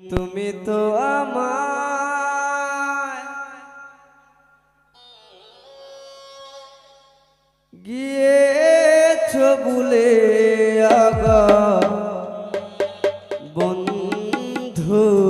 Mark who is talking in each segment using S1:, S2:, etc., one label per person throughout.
S1: তুমি তো আমার গিয়েছ বলে আগা বন্ধু।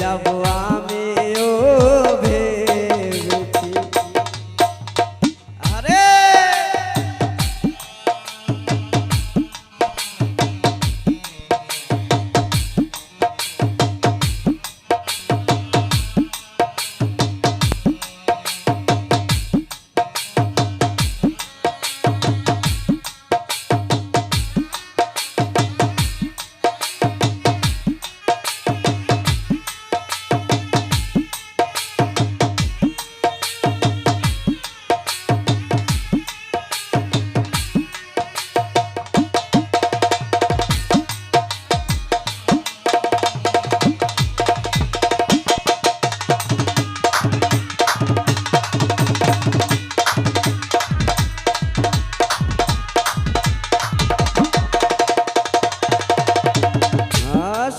S1: যাব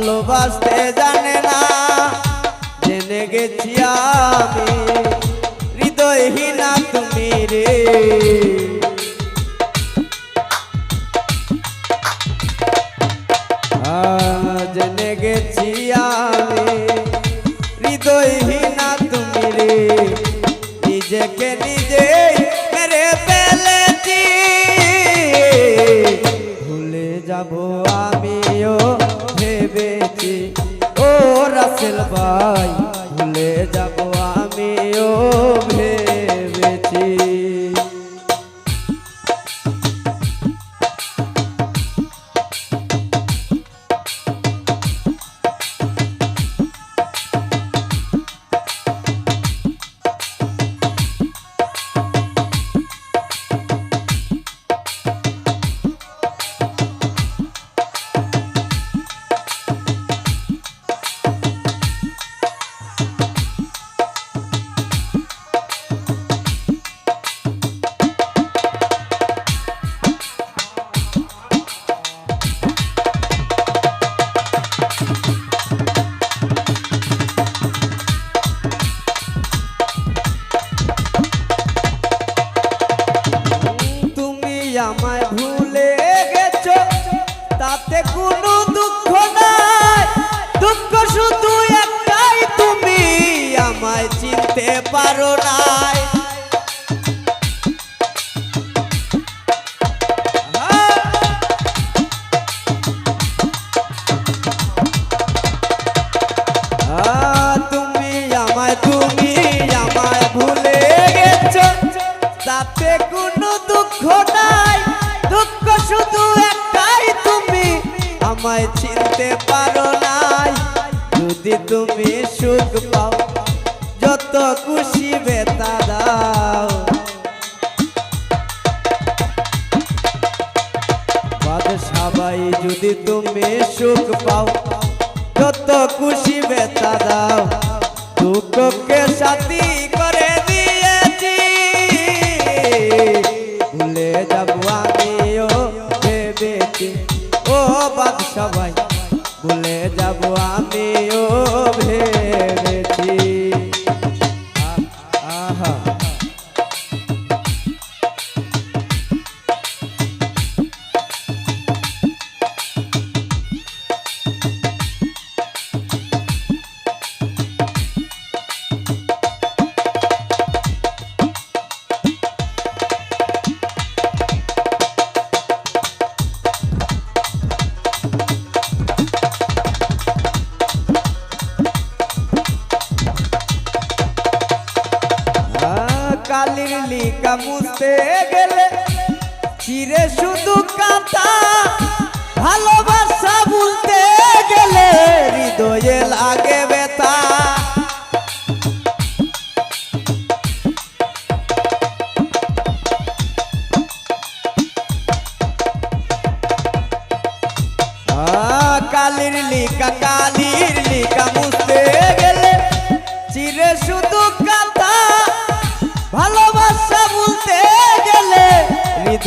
S1: ভালোবাসতে জানে আমায় চিনতে পারো নাই। যদি তুমি সুখ পাও, যত খুশি বেতা দাও। সবাই যদি তুমি সুখ পাও, যত খুশি বেতা দাও। দুঃখকে সাথী কালির লিকা মুছতে গেলে চিরে শুধু কাঁথা ভালোবাসা বলতে গেলে হৃদয়ে লাগে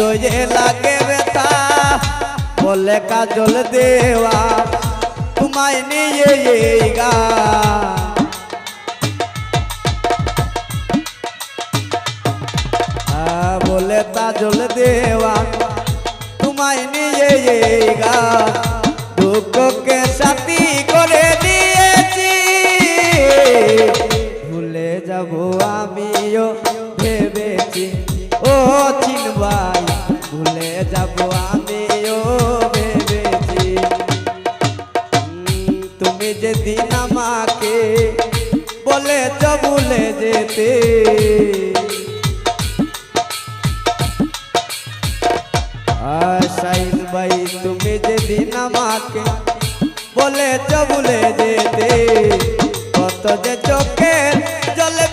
S1: হৃদয়ে লাগে ব্যথা বলে কাজল দেওয়া তোমায় নিয়ে এই গান তুমি যেদিন আমাকে বলে চবুলে যেতে। আশাইল ভাই, তুমি যেদিন আমাকে বলে চবুলে যেতে, কত যে চোখে জলে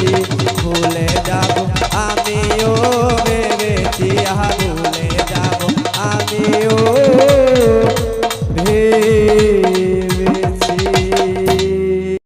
S1: ভুলে যাব